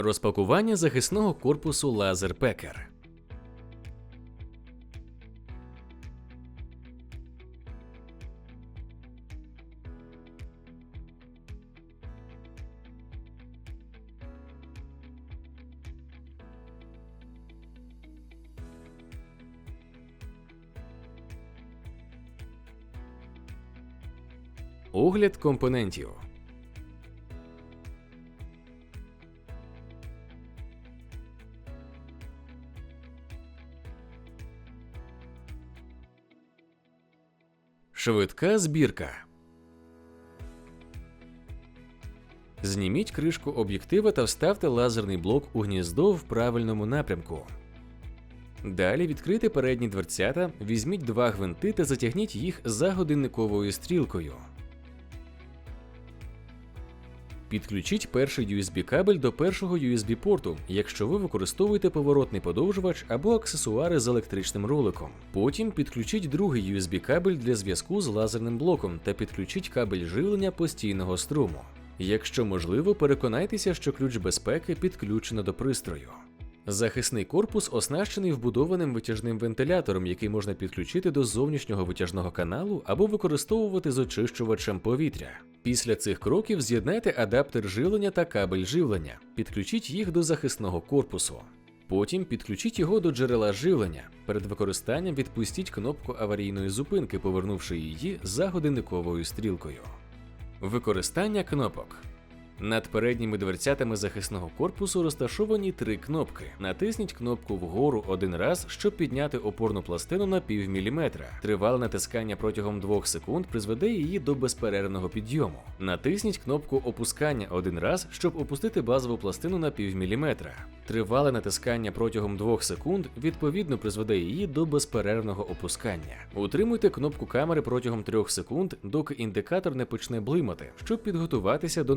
Розпакування захисного корпусу Лазер Пекер. Огляд компонентів. Швидка збірка. Зніміть кришку об'єктива та вставте лазерний блок у гніздо в правильному напрямку. Далі відкрийте передні дверцята, візьміть два гвинти та затягніть їх за годинниковою стрілкою. Підключіть перший USB кабель до першого USB порту, якщо ви використовуєте поворотний подовжувач або аксесуари з електричним роликом. Потім підключіть другий USB кабель для зв'язку з лазерним блоком та підключіть кабель живлення постійного струму. Якщо можливо, переконайтеся, що ключ безпеки підключено до пристрою. Захисний корпус оснащений вбудованим витяжним вентилятором, який можна підключити до зовнішнього витяжного каналу або використовувати з очищувачем повітря. Після цих кроків з'єднайте адаптер живлення та кабель живлення, підключіть їх до захисного корпусу. Потім підключіть його до джерела живлення. Перед використанням відпустіть кнопку аварійної зупинки, повернувши її за годинниковою стрілкою. Використання кнопок. Над передніми дверцятами захисного корпусу розташовані три кнопки. Натисніть кнопку вгору один раз, щоб підняти опорну пластину на пів міліметра. Тривале натискання протягом 2 секунд призведе її до безперервного підйому. Натисніть кнопку опускання один раз, щоб опустити базову пластину на пів міліметра. Тривале натискання протягом 2 секунд відповідно призведе її до безперервного опускання. Утримуйте кнопку камери протягом 3 секунд, доки індикатор не почне блимати, щоб підготуватися до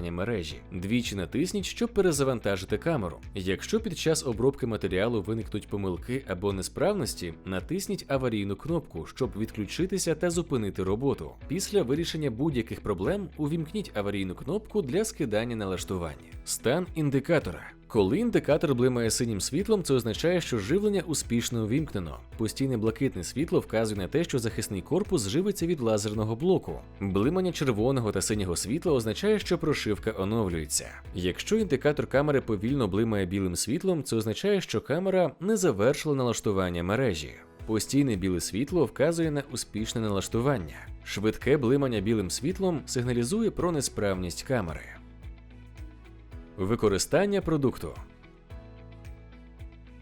налаштування мережі. Двічі натисніть, щоб перезавантажити камеру. Якщо під час обробки матеріалу виникнуть помилки або несправності, натисніть аварійну кнопку, щоб відключитися та зупинити роботу. Після вирішення будь-яких проблем увімкніть аварійну кнопку для скидання налаштування. Стан індикатора. Коли індикатор блимає синім світлом, це означає, що живлення успішно увімкнено. Постійне блакитне світло вказує на те, що захисний корпус живиться від лазерного блоку. Блимання червоного та синього світла означає, що прошивка оновлюється. Якщо індикатор камери повільно блимає білим світлом, це означає, що камера не завершила налаштування мережі. Постійне біле світло вказує на успішне налаштування. Швидке блимання білим світлом сигналізує про несправність камери. Використання продукту.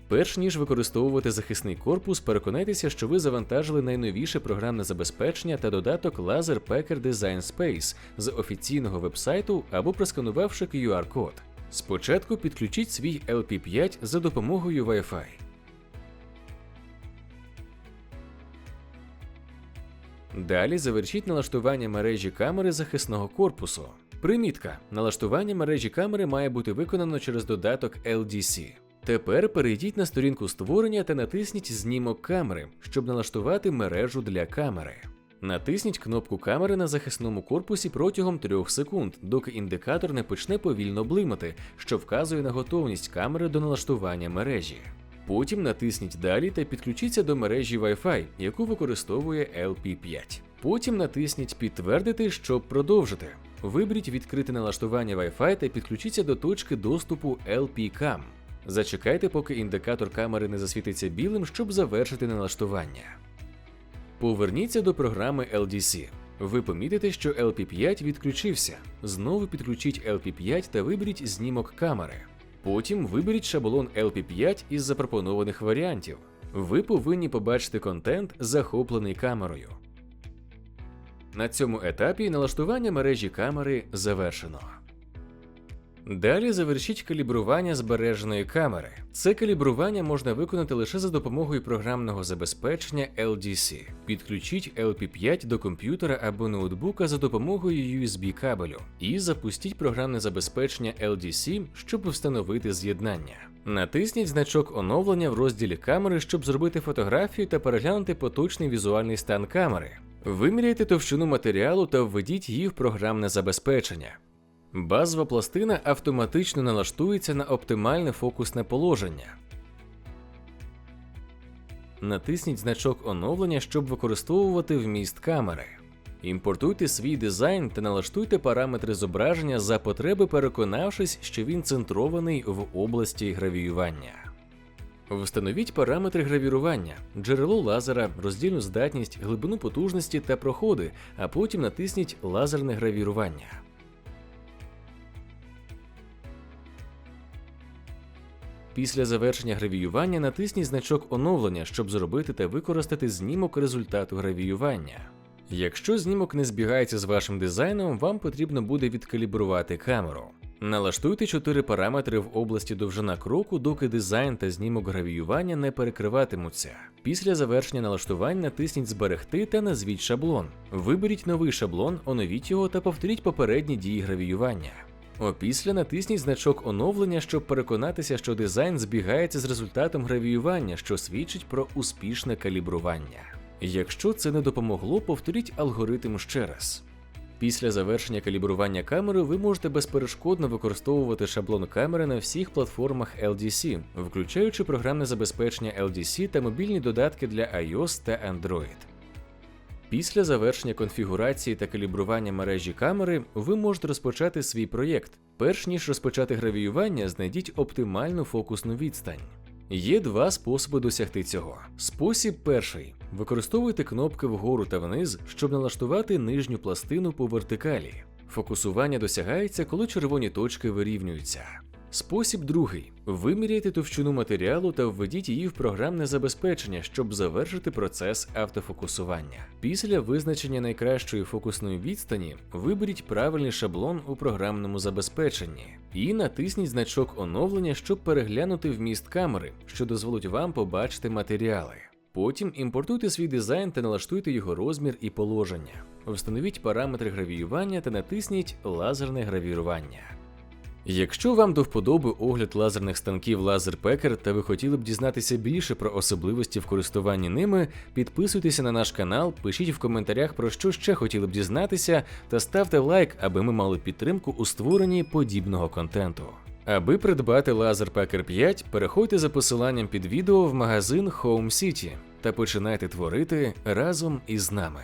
Перш ніж використовувати захисний корпус, переконайтеся, що ви завантажили найновіше програмне забезпечення та додаток Laser Packer Design Space з офіційного вебсайту або просканувавши QR-код. Спочатку підключіть свій LP5 за допомогою Wi-Fi. Далі завершіть налаштування мережі камери захисного корпусу. Примітка: налаштування мережі камери має бути виконано через додаток LDC. Тепер перейдіть на сторінку створення та натисніть Знімок камери, щоб налаштувати мережу для камери. Натисніть кнопку камери на захисному корпусі протягом 3 секунд, доки індикатор не почне повільно блимати, що вказує на готовність камери до налаштування мережі. Потім натисніть Далі та підключіться до мережі Wi-Fi, яку використовує LP5. Потім натисніть Підтвердити, щоб продовжити. Виберіть відкрите налаштування Wi-Fi та підключіться до точки доступу LP-CAM. Зачекайте, поки індикатор камери не засвітиться білим, щоб завершити налаштування. Поверніться до програми LDC. Ви помітите, що LP5 відключився. Знову підключіть LP5 та виберіть знімок камери. Потім виберіть шаблон LP5 із запропонованих варіантів. Ви повинні побачити контент, захоплений камерою. На цьому етапі налаштування мережі камери завершено. Далі завершіть калібрування збереженої камери. Це калібрування можна виконати лише за допомогою програмного забезпечення LDC. Підключіть LP5 до комп'ютера або ноутбука за допомогою USB кабелю і запустіть програмне забезпечення LDC, щоб встановити з'єднання. Натисніть значок оновлення в розділі камери, щоб зробити фотографію та переглянути поточний візуальний стан камери. Виміряйте товщину матеріалу та введіть її в програмне забезпечення. Базова пластина автоматично налаштується на оптимальне фокусне положення. Натисніть значок оновлення, щоб використовувати вміст камери. Імпортуйте свій дизайн та налаштуйте параметри зображення за потреби, переконавшись, що він центрований в області гравіювання. Встановіть параметри гравірування, джерело лазера, роздільну здатність, глибину потужності та проходи, а потім натисніть лазерне гравірування. Після завершення гравіювання натисніть значок оновлення, щоб зробити та використати знімок результату гравіювання. Якщо знімок не збігається з вашим дизайном, вам потрібно буде відкалібрувати камеру. Налаштуйте чотири параметри в області довжина кроку, доки дизайн та знімок гравіювання не перекриватимуться. Після завершення налаштувань натисніть Зберегти та назвіть шаблон. Виберіть новий шаблон, оновіть його та повторіть попередні дії гравіювання. Опісля натисніть значок оновлення, щоб переконатися, що дизайн збігається з результатом гравіювання, що свідчить про успішне калібрування. Якщо це не допомогло, повторіть алгоритм ще раз. Після завершення калібрування камери ви можете безперешкодно використовувати шаблон камери на всіх платформах LDC, включаючи програмне забезпечення LDC та мобільні додатки для iOS та Android. Після завершення конфігурації та калібрування мережі камери ви можете розпочати свій проєкт. Перш ніж розпочати гравіювання, знайдіть оптимальну фокусну відстань. Є два способи досягти цього. Спосіб перший: використовуйте кнопки вгору та вниз, щоб налаштувати нижню пластину по вертикалі. Фокусування досягається, коли червоні точки вирівнюються. Спосіб другий: виміряйте товщину матеріалу та введіть її в програмне забезпечення, щоб завершити процес автофокусування. Після визначення найкращої фокусної відстані виберіть правильний шаблон у програмному забезпеченні і натисніть значок оновлення, щоб переглянути вміст камери, що дозволить вам побачити матеріали. Потім імпортуйте свій дизайн та налаштуйте його розмір і положення. Встановіть параметри гравіювання та натисніть лазерне гравірування. Якщо вам до вподоби огляд лазерних станків LaserPacker та ви хотіли б дізнатися більше про особливості в користуванні ними, підписуйтеся на наш канал, пишіть в коментарях про що ще хотіли б дізнатися, та ставте лайк, аби ми мали підтримку у створенні подібного контенту. Аби придбати LaserPacker 5, переходьте за посиланням під відео в магазин Home City та починайте творити разом із нами.